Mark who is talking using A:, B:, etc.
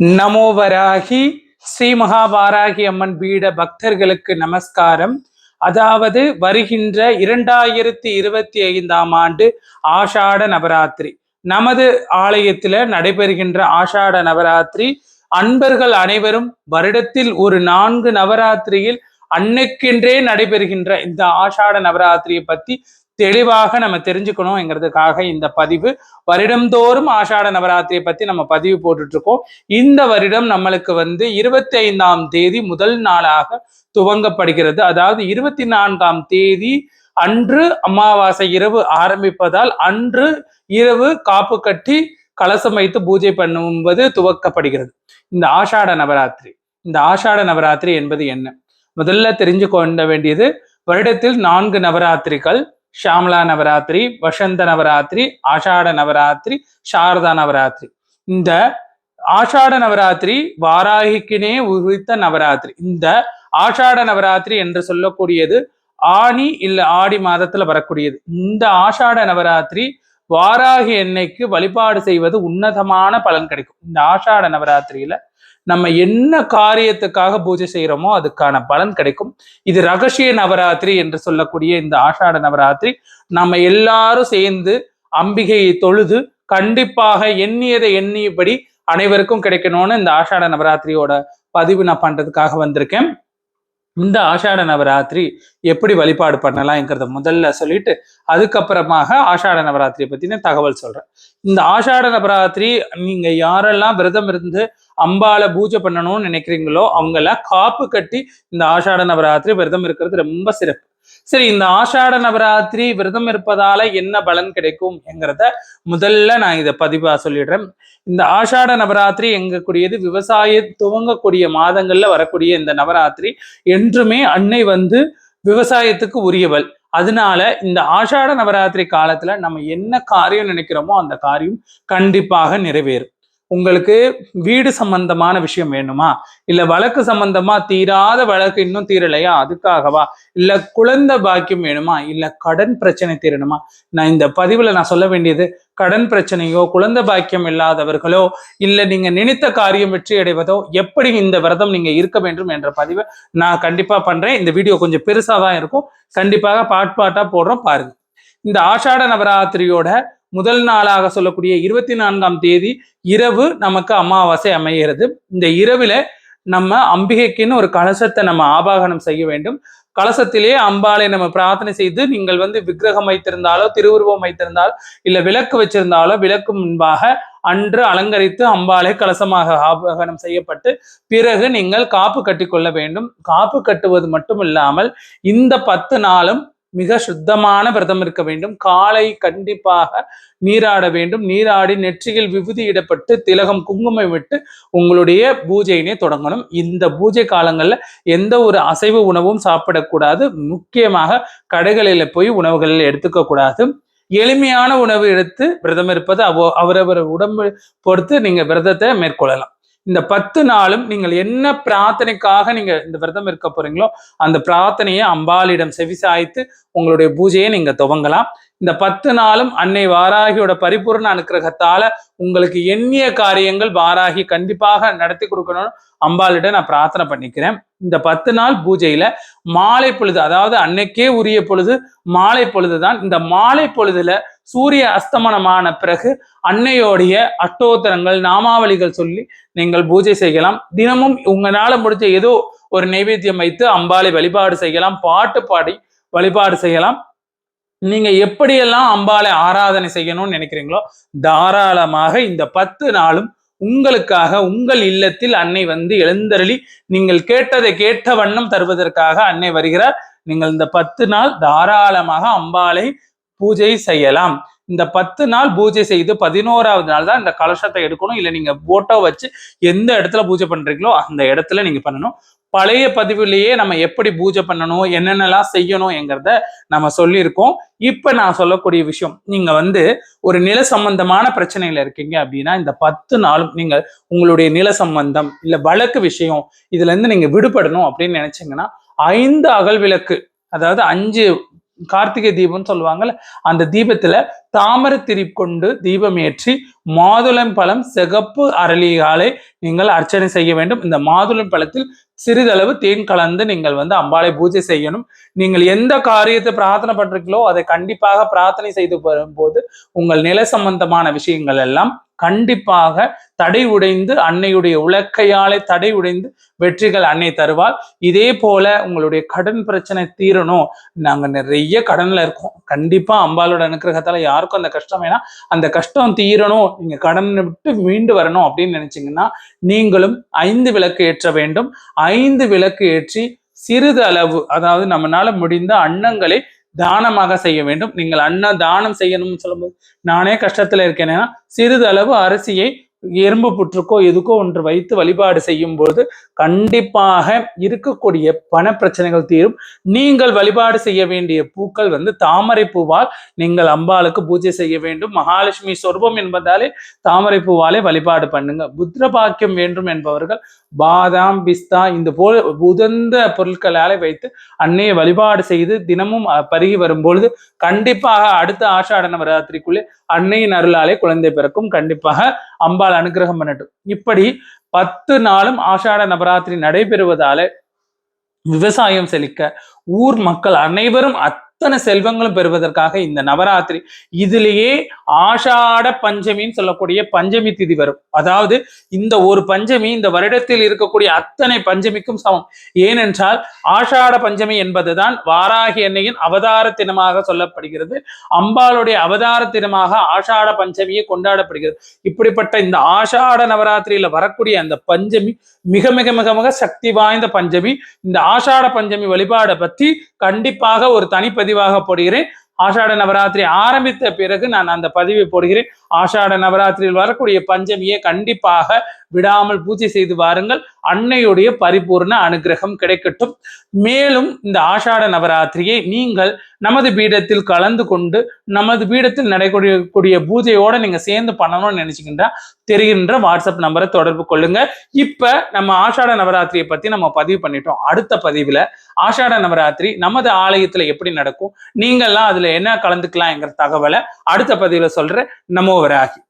A: நமோ வராகி. ஸ்ரீ மகாவாராகி அம்மன் பீட பக்தர்களுக்கு நமஸ்காரம். அதாவது வருகின்ற இரண்டாயிரத்தி இருபத்தி ஐந்தாம் ஆண்டு ஆஷாட நவராத்திரி. நமது ஆலயத்தில் நடைபெறுகின்ற ஆஷாட நவராத்திரி அன்பர்கள் அனைவரும் வருடத்தில் ஒரு நான்கு நவராத்திரியில் அன்னைக்கென்றே நடைபெறுகின்ற இந்த ஆஷாட நவராத்திரியை பத்தி தெளிவாக நம்ம தெரிஞ்சுக்கணுங்கிறதுக்காக இந்த பதிவு. வருடம்தோறும் ஆஷாட நவராத்திரியை பத்தி நம்ம பதிவு போட்டுட்டு இருக்கோம் இந்த வருடம் நம்மளுக்கு வந்து இருபத்தி ஐந்தாம் தேதி முதல் நாளாக துவங்கப்படுகிறது. அதாவது இருபத்தி நான்காம் தேதி அன்று அமாவாசை இரவு ஆரம்பிப்பதால் அன்று இரவு காப்பு கட்டி கலசம் வைத்து பூஜை பண்ணுவது துவக்கப்படுகிறது. இந்த ஆஷாட நவராத்திரி. இந்த ஆஷாட நவராத்திரி என்பது என்ன? முதல்ல தெரிஞ்சு கொள்ள வேண்டியது வருடத்தில் நான்கு நவராத்திரிகள். ஷாம்லா நவராத்திரி வசந்த நவராத்திரி ஆஷாட நவராத்திரி சாரதா நவராத்திரி. இந்த ஆஷாட நவராத்திரி வாராகிக்குனே உரித்த நவராத்திரி. இந்த ஆஷாட நவராத்திரி என்று சொல்லக்கூடியது ஆணி இல்ல ஆடி மாதத்துல வரக்கூடியது. இந்த ஆஷாட நவராத்திரி வாராகி எண்ணெய்க்கு வழிபாடு செய்வது உன்னதமான பலன் கிடைக்கும். இந்த ஆஷாட நவராத்திரியில நம்ம என்ன காரியத்துக்காக பூஜை செய்யறோமோ அதுக்கான பலன் கிடைக்கும். இது ரகசிய நவராத்திரி என்று சொல்லக்கூடிய இந்த ஆஷாட நவராத்திரி. நம்ம எல்லாரும் சேர்ந்து அம்பிகையை தொழுது கண்டிப்பாக எண்ணியதை எண்ணியபடி அனைவருக்கும் கிடைக்கணும்னு இந்த ஆஷாட நவராத்திரியோட பதிவு நான் பண்றதுக்காக வந்திருக்கேன். இந்த ஆஷாட நவராத்திரி எப்படி வழிபாடு பண்ணலாம்ங்கிறத முதல்ல சொல்லிட்டு அதுக்கப்புறமாக ஆஷாட நவராத்திரியை பத்தின தகவல் சொல்றேன். இந்த ஆஷாட நவராத்திரி நீங்க யாரெல்லாம் விரதம் இருந்து அம்பால பூஜை பண்ணணும்னு நினைக்கிறீங்களோ அவங்கெல்லாம் காப்பு கட்டி இந்த ஆஷாட நவராத்திரி விரதம் இருக்கிறது ரொம்ப சிறப்பு. சரி இந்த ஆஷாட நவராத்திரி விரதம் இருப்பதால என்ன பலன் கிடைக்கும் என்கிறத முதல்ல நான் இதை பதிவா சொல்லிடுறேன். இந்த ஆஷாட நவராத்திரி எங்கக்கூடியது விவசாய துவங்கக்கூடிய மாதங்கள்ல வரக்கூடிய இந்த நவராத்திரி என்றுமே அன்னை வந்து விவசாயத்துக்கு உரியவள். அதனால இந்த ஆஷாட நவராத்திரி காலத்துல நம்ம என்ன காரியம் நினைக்கிறோமோ அந்த காரியம் கண்டிப்பாக நிறைவேறும். உங்களுக்கு வீடு சம்பந்தமான விஷயம் வேணுமா? இல்ல வழக்கு சம்பந்தமா தீராத வழக்கு இன்னும் தீரலையா? அதுக்காகவா? இல்ல குழந்தை பாக்கியம் வேணுமா? இல்ல கடன் பிரச்சனை தீரணுமா? நான் இந்த பதிவுல நான் சொல்ல வேண்டியது கடன் பிரச்சனையோ குழந்தை பாக்கியம் இல்லாதவர்களோ இல்ல நீங்க நினைத்த காரியம் வெற்றி அடைவதோ எப்படி இந்த விரதம் நீங்க இருக்க வேண்டும் என்ற பதிவை நான் கண்டிப்பா பண்றேன். இந்த வீடியோ கொஞ்சம் பெருசா தான் இருக்கும். கண்டிப்பாக பாட் பாட்டா போடுறோம் பாருங்க. இந்த ஆஷாட நவராத்திரியோட முதல் நாளாக சொல்லக்கூடிய இருபத்தி நான்காம் தேதி இரவு நமக்கு அமாவாசை அமைகிறது. இந்த இரவில் நம்ம அம்பிகைக்குன்னு ஒரு கலசத்தை நம்ம ஆபாகனம் செய்ய வேண்டும். கலசத்திலே அம்பாளை நம்ம பிரார்த்தனை செய்து நீங்கள் வந்து விக்கிரகம் வைத்திருந்தாலோ திருவுருவம் வைத்திருந்தாலோ இல்ல விளக்கு வச்சிருந்தாலோ விளக்கு முன்பாக அன்று அலங்கரித்து அம்பாளை கலசமாக ஆபாகனம் செய்யப்பட்டு பிறகு நீங்கள் காப்பு கட்டிக்கொள்ள வேண்டும். காப்பு கட்டுவது மட்டும் இல்லாமல் இந்த பத்து நாளும் மிக சுத்தமான விரதம் இருக்க வேண்டும். காலை கண்டிப்பாக நீராட வேண்டும். நீராடி நெற்றியில் விபூதியிடப்பட்டு திலகம் குங்குமம் விட்டு உங்களுடைய பூஜையினை தொடங்கணும். இந்த பூஜை காலங்களில் எந்த ஒரு அசைவு உணவும் சாப்பிடக்கூடாது. முக்கியமாக கடைகளில் போய் உணவுகளில் எடுத்துக்க கூடாது. எளிமையான உணவு எடுத்து விரதம் இருப்பது அவ அவரவர் உடம்பு பொறுத்து நீங்கள் விரதத்தை மேற்கொள்ளலாம். இந்த பத்து நாளும் நீங்கள் என்ன பிரார்த்தனைக்காக நீங்க இந்த விரதம் இருக்க போறீங்களோ அந்த பிரார்த்தனையை அம்பாளிடம் செவிசாய்த்து உங்களுடைய பூஜையை நீங்க துவங்கலாம். இந்த பத்து நாளும் அன்னை வாராகியோட பரிபூர்ண அனுக்கிரகத்தால உங்களுக்கு எண்ணிய காரியங்கள் வாராகி கண்டிப்பாக நடத்தி கொடுக்கணும்னு அம்பாளிடம் நான் பிரார்த்தனை பண்ணிக்கிறேன். இந்த பத்து நாள் பூஜையில மாலை பொழுது அதாவது அன்னைக்கே உரிய பொழுது மாலை பொழுது தான் இந்த மாலை பொழுதுல சூரிய அஸ்தமனமான பிறகு அன்னையோடைய அஷ்டோத்தரங்கள் நாமாவளிகள் சொல்லி நீங்கள் பூஜை செய்யலாம். தினமும் உங்களால முடிஞ்ச ஏதோ ஒரு நைவேத்தியம் வைத்து அம்பாளை வழிபாடு செய்யலாம். பாட்டு பாடி வழிபாடு செய்யலாம். நீங்க எப்படியெல்லாம் அம்பாளை ஆராதனை செய்யணும்னு நினைக்கிறீங்களோ தாராளமாக இந்த பத்து நாளும் உங்களுக்காக உங்கள் இல்லத்தில் அன்னை வந்து எழுந்தருளி நீங்கள் கேட்டதை கேட்ட வண்ணம் தருவதற்காக அன்னை வருகிறார். நீங்கள் இந்த பத்து நாள் தாராளமாக அம்பாளை பூஜை செய்யலாம். இந்த பத்து நாள் பூஜை செய்து பதினோராவது நாள் தான் இந்த கலசத்தை எடுக்கணும். இல்லை நீங்க போட்டோ வச்சு எந்த இடத்துல பூஜை பண்றீங்களோ அந்த இடத்துல நீங்க பண்ணணும். பழைய பதிவுலேயே நம்ம எப்படி பூஜை பண்ணணும் என்னென்னலாம் செய்யணும்ங்கிறத நம்ம சொல்லியிருக்கோம். இப்போ நான் சொல்லக்கூடிய விஷயம் நீங்கள் வந்து ஒரு நில சம்பந்தமான பிரச்சனையில் இருக்கீங்க அப்படின்னா இந்த பத்து நாளும் நீங்கள் உங்களுடைய நில சம்பந்தம் இல்லை வழக்கு விஷயம் இதுலேருந்து நீங்கள் விடுபடணும் அப்படின்னு நினச்சிங்கன்னா ஐந்து அகல் விளக்கு அதாவது அஞ்சு கார்த்திகை தீபம்னு சொல்லுவாங்கல்ல அந்த தீபத்துல தாமரை திரி கொண்டு தீபம் ஏற்றி மாதுளம் பழம் சிகப்பு அரளிகாலை நீங்கள் அர்ச்சனை செய்ய வேண்டும். இந்த மாதுளம் பழத்தில் சிறிதளவு தேன் கலந்து நீங்கள் வந்து அம்பாளை பூஜை செய்யணும். நீங்கள் எந்த காரியத்தை பிரார்த்தனை பண்றீங்களோ அதை கண்டிப்பாக பிரார்த்தனை செய்து வரும்போது உங்கள் நில சம்பந்தமான விஷயங்கள் எல்லாம் கண்டிப்பாக தடை உடைந்து அன்னையுடைய உலக்கையாலே தடை உடைந்து வெற்றிகள் அன்னை தருவாள். இதே போல உங்களுடைய கடன் பிரச்சனை தீரணும். நாங்க நிறைய கடன்ல இருக்கோம். கண்டிப்பா அம்பாளோட அனுக்கிரகத்தால யாருக்கும் அந்த கஷ்டம் வேணா அந்த கஷ்டம் தீரணும். நீங்க கடன் விட்டு மீண்டு வரணும் அப்படின்னு நினைச்சீங்கன்னா நீங்களும் ஐந்து விளக்கு ஏற்ற வேண்டும். ஐந்து விளக்கு ஏற்றி சிறிது அளவு அதாவது நம்மளால முடிந்த அன்னங்களை தானமாக செய்ய வேண்டும். நீங்கள் அன்ன தானம் செய்யணும்னு சொல்லும்போது நானே கஷ்டத்துல இருக்கேன்னா சிறிது அளவு அரிசியை எறும்பு புற்றுக்கோ எதுக்கோ ஒன்று வைத்து வழிபாடு செய்யும் போது கண்டிப்பாக இருக்கக்கூடிய பண பிரச்சனைகள் தீரும். நீங்கள் வழிபாடு செய்ய வேண்டிய பூக்கள் வந்து தாமரை பூவால் நீங்கள் அம்பாளுக்கு பூஜை செய்ய வேண்டும். மகாலட்சுமி சொர்பம் என்பதாலே தாமரை பூவாலே வழிபாடு பண்ணுங்க. புத்திர பாக்கியம் வேண்டும் என்பவர்கள் பாதாம் பிஸ்தா இந்த போல் உதந்த பொருட்களாலே வைத்து அன்னையை வழிபாடு செய்து தினமும் பருகி வரும்பொழுது கண்டிப்பாக அடுத்த ஆஷாட நவராத்திரிக்குள்ளே அன்னையின் அருளாலே குழந்தை பிறக்கும். கண்டிப்பாக அம்பாள் அனுகிரகம் பண்ணட்டும். இப்படி பத்து நாளும் ஆஷாட நவராத்திரி நடைபெறுவதால விவசாயம் செழிக்க ஊர் மக்கள் அனைவரும் அத்தனை செல்வங்களும் பெறுவதற்காக இந்த நவராத்திரி. இதுலேயே ஆஷாட பஞ்சமின்னு சொல்லக்கூடிய பஞ்சமி திதி வரும். அதாவது இந்த ஒரு பஞ்சமி இந்த வருடத்தில் இருக்கக்கூடிய அத்தனை பஞ்சமிக்கும் சமம். ஏனென்றால் ஆஷாட பஞ்சமி என்பதுதான் வாராகி அன்னையின் அவதார தினமாக சொல்லப்படுகிறது. அம்பாளுடைய அவதார தினமாக ஆஷாட பஞ்சமியை கொண்டாடப்படுகிறது. இப்படிப்பட்ட இந்த ஆஷாட நவராத்திரியில வரக்கூடிய அந்த பஞ்சமி மிக மிக மிக மிக சக்தி வாய்ந்த பஞ்சமி. இந்த ஆஷாட பஞ்சமி வழிபாடை பற்றி கண்டிப்பாக ஒரு தனிப்பதி பதிவாக போடுகிறேன். ஆஷாட நவராத்திரி ஆரம்பித்த பிறகு நான் அந்த பதிவை போடுகிறேன். ஆஷாட நவராத்திரியில் வரக்கூடிய பஞ்சமியை கண்டிப்பாக விடாமல் பூஜை செய்து வாருங்கள். அன்னையுடைய பரிபூர்ண அனுகிரகம் கிடைக்கட்டும். மேலும் இந்த ஆஷாட நவராத்திரியை நீங்கள் நமது பீடத்தில் கலந்து கொண்டு நமது பீடத்தில் நடைபெறக்கூடிய கூடிய பூஜையோட நீங்க சேர்ந்து பண்ணணும்னு நினைச்சுக்கின்றா தெரிகின்ற வாட்ஸ்அப் நம்பரை தொடர்பு கொள்ளுங்க. இப்ப நம்ம ஆஷாட நவராத்திரியை பத்தி நம்ம பதிவு பண்ணிட்டோம். அடுத்த பதிவுல ஆஷாட நவராத்திரி நமது ஆலயத்துல எப்படி நடக்கும் நீங்கள்லாம் அதுல என்ன கலந்துக்கலாம்ங்கிற தகவலை அடுத்த பதிவுல சொல்ற நமோ வராகி.